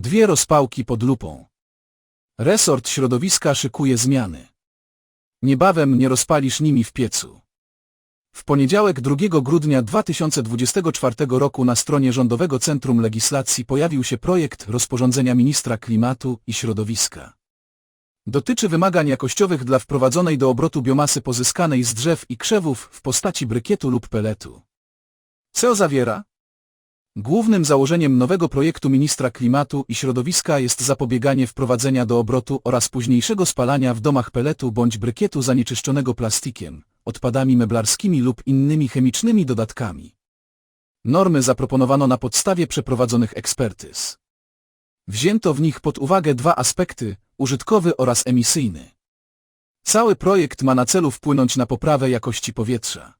Dwie rozpałki pod lupą. Resort środowiska szykuje zmiany. Niebawem nie rozpalisz nimi w piecu. W poniedziałek 2 grudnia 2024 roku na stronie Rządowego Centrum Legislacji pojawił się projekt rozporządzenia ministra klimatu i środowiska. Dotyczy wymagań jakościowych dla wprowadzonej do obrotu biomasy pozyskanej z drzew i krzewów w postaci brykietu lub peletu. Co zawiera? Głównym założeniem nowego projektu ministra klimatu i środowiska jest zapobieganie wprowadzenia do obrotu oraz późniejszego spalania w domach peletu bądź brykietu zanieczyszczonego plastikiem, odpadami meblarskimi lub innymi chemicznymi dodatkami. Normy zaproponowano na podstawie przeprowadzonych ekspertyz. Wzięto w nich pod uwagę dwa aspekty, użytkowy oraz emisyjny. Cały projekt ma na celu wpłynąć na poprawę jakości powietrza.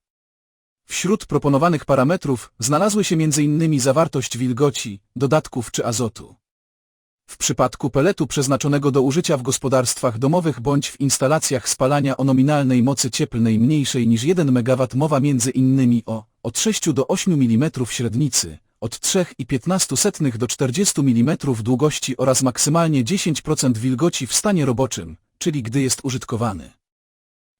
Wśród proponowanych parametrów znalazły się m.in. zawartość wilgoci, dodatków czy azotu. W przypadku peletu przeznaczonego do użycia w gospodarstwach domowych bądź w instalacjach spalania o nominalnej mocy cieplnej mniejszej niż 1 MW mowa m.in. o od 6 do 8 mm średnicy, od 3,15 do 40 mm długości oraz maksymalnie 10% wilgoci w stanie roboczym, czyli gdy jest użytkowany.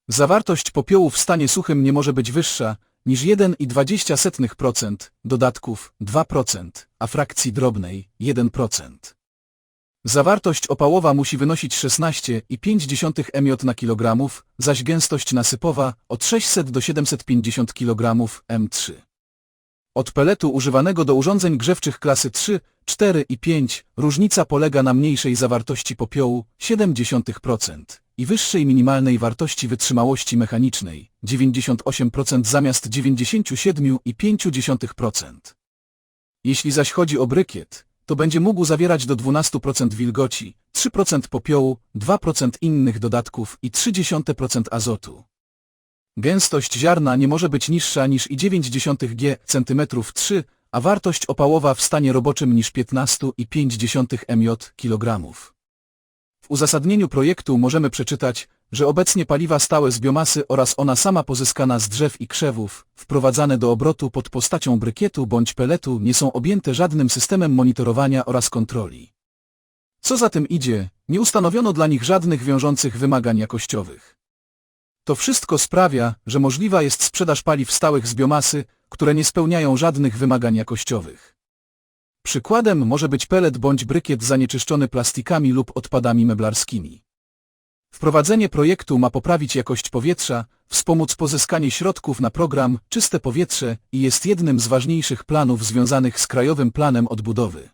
Zawartość popiołu w stanie suchym nie może być wyższa niż 1,20%, dodatków 2%, a frakcji drobnej 1%. Zawartość opałowa musi wynosić 16,5 mj na kilogramów, zaś gęstość nasypowa od 600 do 750 kg m3. Od peletu używanego do urządzeń grzewczych klasy 3, 4 i 5 różnica polega na mniejszej zawartości popiołu 0,7% i wyższej minimalnej wartości wytrzymałości mechanicznej 98% zamiast 97,5%. Jeśli zaś chodzi o brykiet, to będzie mógł zawierać do 12% wilgoci, 3% popiołu, 2% innych dodatków i 0,3% azotu. Gęstość ziarna nie może być niższa niż 0,9 g cm 3, a wartość opałowa w stanie roboczym niż 15,5 mj kg. W uzasadnieniu projektu możemy przeczytać, że obecnie paliwa stałe z biomasy oraz ona sama pozyskana z drzew i krzewów, wprowadzane do obrotu pod postacią brykietu bądź peletu nie są objęte żadnym systemem monitorowania oraz kontroli. Co za tym idzie, nie ustanowiono dla nich żadnych wiążących wymagań jakościowych. To wszystko sprawia, że możliwa jest sprzedaż paliw stałych z biomasy, które nie spełniają żadnych wymagań jakościowych. Przykładem może być pelet bądź brykiet zanieczyszczony plastikami lub odpadami meblarskimi. Wprowadzenie projektu ma poprawić jakość powietrza, wspomóc pozyskanie środków na program Czyste Powietrze i jest jednym z ważniejszych planów związanych z Krajowym Planem Odbudowy.